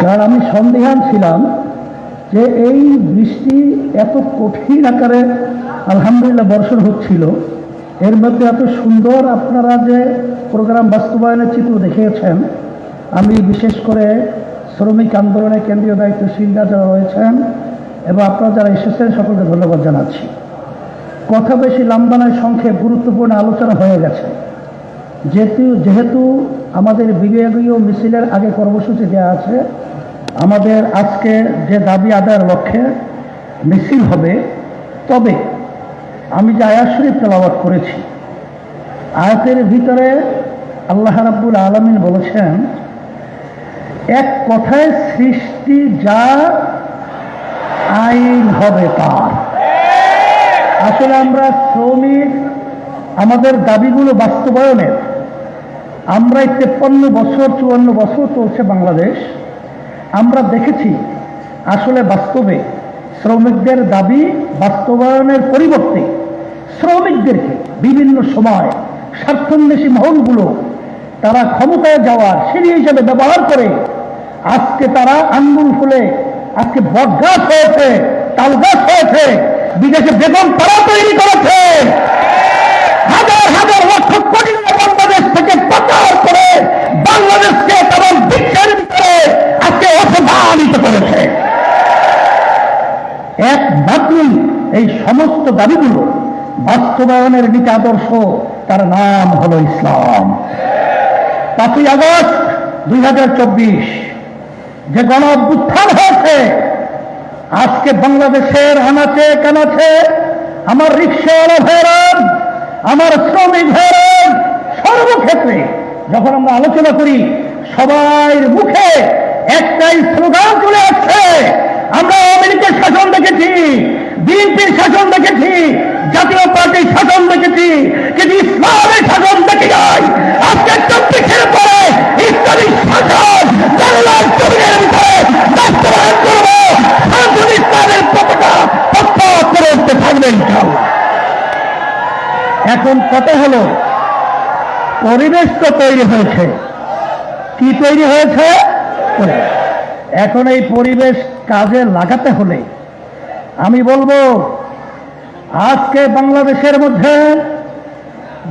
কারণ আমি সন্দেহান ছিলাম যে এই বৃষ্টি এত কঠিন আকারে আলহামদুলিল্লাহ বর্ষণ হচ্ছিল। এর মধ্যে এত সুন্দর আপনারা যে প্রোগ্রাম বাস্তবায়নের চিত্র দেখিয়েছেন, আমি বিশেষ করে শ্রমিক আন্দোলনের কেন্দ্রীয় দায়িত্বশীলরা যারা রয়েছেন এবং আপনারা যারা এসেছেন, সকলকে ধন্যবাদ জানাচ্ছি। কথা বেশি লম্বা নয়, সংক্ষেপ গুরুত্বপূর্ণ আলোচনা হয়ে গেছে। যেহেতু যেহেতু আমাদের বিভাগীয় মিছিলের আগে কর্মসূচি দেওয়া আছে। আমাদের আজকে যে দাবি আদায়ের লক্ষ্যে মিছিল হবে, তবে আমি যে আয়াত শরীফ তেলাওয়াত করেছি, আয়াতের ভিতরে আল্লাহ রাব্বুল আলমিন বলেছেন, এক কথায় সৃষ্টি যা আইন হবে তার। আসলে আমরা শ্রমিক, আমাদের দাবিগুলো বাস্তবায়নের আমরা এই তেপ্পান্ন বছর, চুয়ান্ন বছর চলছে বাংলাদেশ। আমরা দেখেছি আসলে বাস্তবে শ্রমিকদের দাবি বাস্তবায়নের পরিবর্তে শ্রমিকদেরকে বিভিন্ন সময় স্বার্থন্বেষী মহলগুলো তারা ক্ষমতায় যাওয়ার সিঁড়ি হিসেবে ব্যবহার করে আজকে তারা আঙ্গুল ফুলে, আজকে বটগাছ হয়েছে তালগাছ হয়েছে, বিদেশে বেগম তারা তৈরি করেছে। হাজার হাজার লক্ষ কোটি বাংলাদেশকে তারা বিশ্বের ভিতরে আজকে অপমানিত করেছে। এই সমস্ত দাবিগুলো বাস্তবায়নের নীতি আদর্শ, তার নাম হলো ইসলাম। পাঁচই আগস্ট দুই হাজার চব্বিশ যে গণ অভ্যুত্থান হয়েছে, আজকে বাংলাদেশের আনাচে কানাচে আমার রিক্সাওয়ালা ভাইরান আমার শ্রমিক ভাইরান সর্বক্ষেত্রে যখন আমরা আলোচনা করি সবাই মুখে একটাই স্লোগান চলে আসছে। আমরা আমেরিকার শাসন দেখেছি, বিএনপির শাসন দেখেছি, জাতীয় পার্টির শাসন দেখেছি, কিন্তু ইসলামের শাসন দেখে যাই আজকে চব্বিশের পরে ইসলামী শাসন বাংলার জমিনের ভিতরে বাস্তবায়ন করব। শাসন ইসলামের পতাকা পথ করে উঠতে থাকবেন এখন কথা হলো পরিবেশ তো তৈরি হয়েছে কি তৈরি হয়েছে। এখন এই পরিবেশ কাজে লাগাতে হলে আমি বলব, আজকে বাংলাদেশের মধ্যে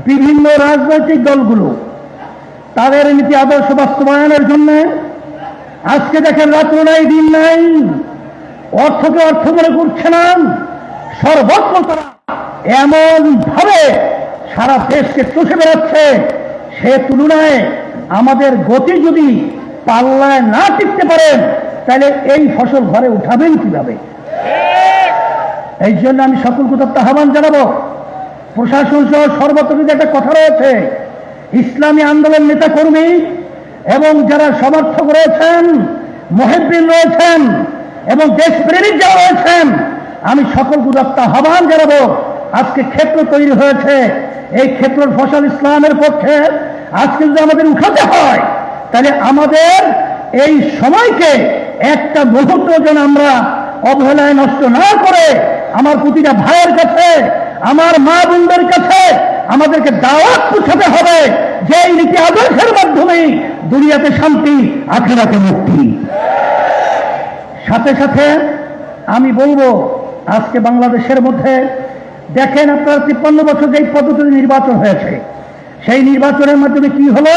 বিভিন্ন রাজনৈতিক দলগুলো তাদের নীতি আদর্শ বাস্তবায়নের জন্য আজকে দেখেন রাত্র নাই, দিন নাই অর্থকে অর্থ মনে করছে না, সর্বত্র তারা এমন ভাবে সারা দেশকে চষে বেড়াচ্ছে। সে তুলনায় আমাদের গতি যদি পাল্লায় না টিকতে পারেন তাহলে এই ফসল ঘরে উঠাবেন কীভাবে? এই জন্য আমি সকল কোথাও আহ্বান জানাব। প্রশাসন সহ সর্বত্র যদি একটা কথা রয়েছে, ইসলামী আন্দোলন নেতা কর্মী এবং যারা সমর্থক রয়েছেন মহেদ্দিন রয়েছেন এবং দেশপ্রেমিক যারা রয়েছেন, আমি সকল গুদাত্তা আহ্বান জানাব। আজকে ক্ষেত্র তৈরি হয়েছে। এই ক্ষেত্রের ফসল ইসলামের পক্ষে আজকে যদি আমাদের উঠাতে হয়, তাহলে আমাদের এই সময়কে একটা মুহূর্ত যেন আমরা অবহেলায় নষ্ট না করে আমার প্রতিটা ভাইয়ের কাছে, আমার মা বোনদের কাছে আমাদেরকে দাওয়াত পুছাতে হবে। যে নীতি আদর্শের মাধ্যমে দুনিয়াতে শান্তি, আখেরাতে মুক্তি। সাথে সাথে আমি বলব, আজকে বাংলাদেশের মধ্যে দেখেন আপনার তিপ্পান্ন বছর যেই পদ্ধতিতে নির্বাচন হয়েছে, সেই নির্বাচনের মাধ্যমে কি হলো?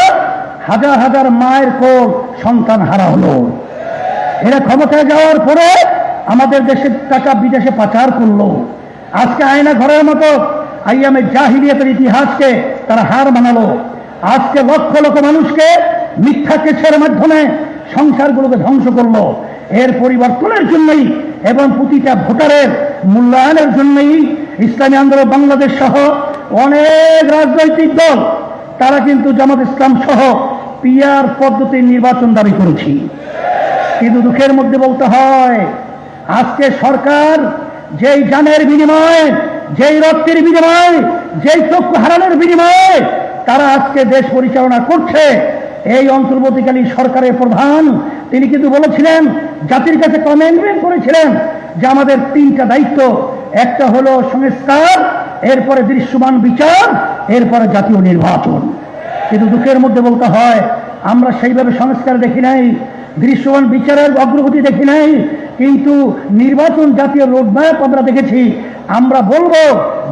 হাজার হাজার মায়ের কোল সন্তান হারা হলো। এরা ক্ষমতায় যাওয়ার পরে আমাদের দেশের টাকা বিদেশে পাচার করল। আজকে আয়না ঘরের মতো আইয়ামের জাহিলিয়াতের ইতিহাসকে তারা হার মানালো। আজকে লক্ষ লক্ষ মানুষকে মিথ্যা কেসের মাধ্যমে সংসারগুলোকে ধ্বংস করল। এর পরিবর্তনের জন্যই এবং প্রতিটা ভোটারের মূল্যায়নের জন্যই ইসলামী আন্দোলন বাংলাদেশ সহ অনেক রাজনৈতিক দল, তারা কিন্তু জামাত ইসলাম সহ পিয়ার পদ্ধতির নির্বাচন দাবি করেছি। কিন্তু দুঃখের মধ্যে বলতে হয়, আজকে সরকার যেই জানের বিনিময়ে, যেই রক্তের বিনিময়ে, যেই চক্ষু হারানোর বিনিময়ে তারা আজকে দেশ পরিচালনা করছে। এই অন্তর্বর্তীকালীন সরকারের প্রধান, তিনি কিন্তু বলেছিলেন, জাতির কাছে কমেন্টমেন্ট করেছিলেন যে আমাদের তিনটা দায়িত্ব একটা হলো সংস্কার, এরপরে দৃশ্যমান বিচার, এরপরে জাতীয় নির্বাচন। কিন্তু দুঃখের মধ্যে বলতে হয়, আমরা সেইভাবে সংস্কার দেখি নাই, দৃশ্যমান বিচারের অগ্রগতি দেখি নাই, কিন্তু নির্বাচন জাতীয় রোডম্যাপ আমরা দেখেছি। আমরা বলব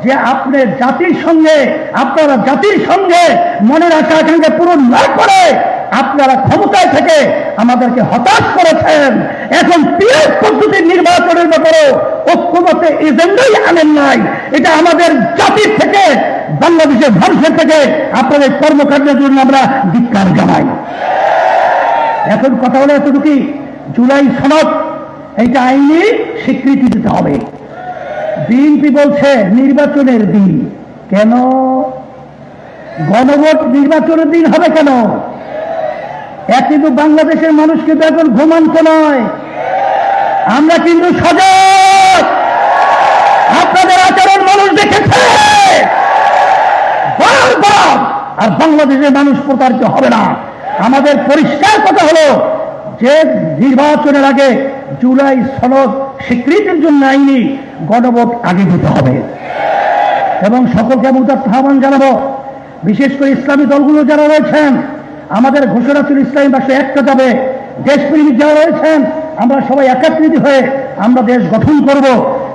যে আপনার জাতির সঙ্গে, আপনারা জাতির সঙ্গে মনের আশা আকাঙ্ক্ষা পূরণ না করে আপনারা ক্ষমতায় থেকে আমাদেরকে হতাশ করেছেন। এখন পিএস পদ্ধতির নির্বাচনের ব্যাপারে ঐক্যমতে এজেন্ডাই আনেন নাই। এটা আমাদের জাতির থেকে, বাংলাদেশের ধ্বংসের থেকে আপনাদের কর্মকাণ্ডের জন্য আমরা ধিক্কার জানাই। এখন কথা হলো এতটুকুই। জুলাই সনদ, এইটা আইনি স্বীকৃতি দিতে হবে। বিএনপি বলছে নির্বাচনের দিন। কেন? গণভোট নির্বাচনের দিন হবে কেন? এক কিন্তু বাংলাদেশের মানুষ কিন্তু এখন ঘুমান্ত নয়। আমরা কিন্তু সজাগ। আপনাদের আচরণ মানুষ দেখেছে। আর বাংলাদেশের মানুষ প্রতারিত হবে না। আমাদের পরিষ্কার কথা হলো যে নির্বাচনের আগে জুলাই সনদ স্বীকৃতির জন্য আইনি গণভোট আগে দিতে হবে। এবং সকলকে আমি উদাত্ত আহ্বান জানাব। বিশেষ করে ইসলামী দলগুলো যারা রয়েছেন আমাদের ঘোষণা ছিল ইসলামী ভাষা একটা যাবে। দেশপ্রেমিক যারা রয়েছেন, আমরা সবাই একাত্রিত হয়ে আমরা দেশ গঠন করব।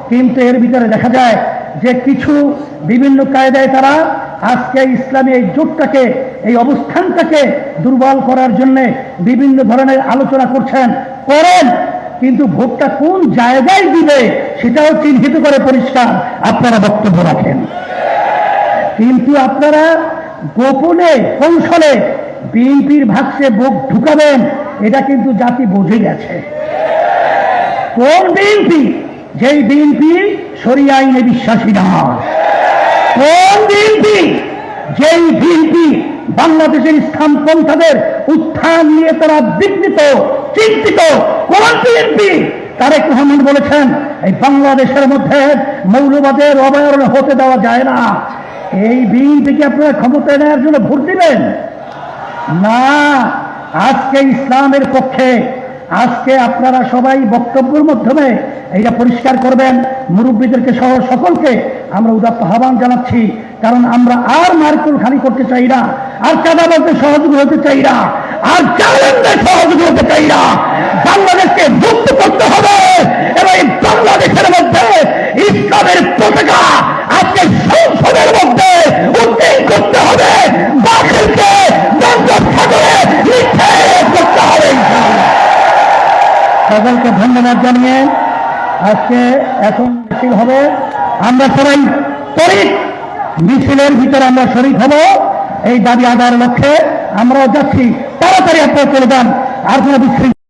কিন্তু এর ভিতরে দেখা যায় যে কিছু বিভিন্ন কায়দায় তারা আজকে ইসলামী এই জোটটাকে, এই অবস্থানটাকে দুর্বল করার জন্য বিভিন্ন ধরনের আলোচনা করছেন, করেন। কিন্তু ভোটটা কোন জায়গায় দিবে সেটাও চিহ্নিত করে পরিষ্কার আপনারা বক্তব্য রাখেন। কিন্তু আপনারা গোপনে, কৌশলে বিএনপির ভাগসে বুক ঢুকাবেন, এটা কিন্তু জাতি বুঝে গেছে। কোন বিএনপি? যেই বিএনপি সরিয়ে আইনে বিশ্বাসী না কোন বিএনপি? যেই বিএনপি বাংলাদেশের ইসলাম পন্থাদের উত্থান নিয়ে তারা বিঘ্নিত, চিন্তিত, কোন বিএনপি? তারেক রহমান বলেছেন, এই বাংলাদেশের মধ্যে মৌলবাদের অবয়রণ হতে দেওয়া যায় না। এই বিএনপিকে আপনারা ক্ষমতায় নেওয়ার জন্য ভোট দিবেন। না, আজকে ইসলামের পক্ষে, আজকে আপনারা সবাই বক্তব্যের মাধ্যমে এইটা পরিষ্কার করবেন। মুরব্বীদেরকে সহ সকলকে আমরা উদাত্ত আহ্বান জানাচ্ছি, কারণ আমরা আর মারকুল খালি করতে চাই না, আর চাঁদা বলতে সহযোগী হতে চাই না, আর চ্যালেঞ্জে সহযোগী হতে চাই না বাংলাদেশকে মুক্ত করতে হবে এবং এই বাংলাদেশের মধ্যে ইসলামের পতাকা আজকে সংসদের মধ্যে উদ্দিন করতে হবে বাতিলকে বঙ্গোপ সাগরে নিক্ষেপ করতে হবে সকলকে ধন্যবাদ জানিয়ে আজকে এখন মিছিল হবে। আমরা সবাই তরিক মিছিলের ভিতরে আমরা শরীর হব। এই দাবি আদায়ের লক্ষ্যে আমরাও যাচ্ছি। তাড়াতাড়ি আপনারা চলে যান। আর কোনো বিশৃঙ্খলা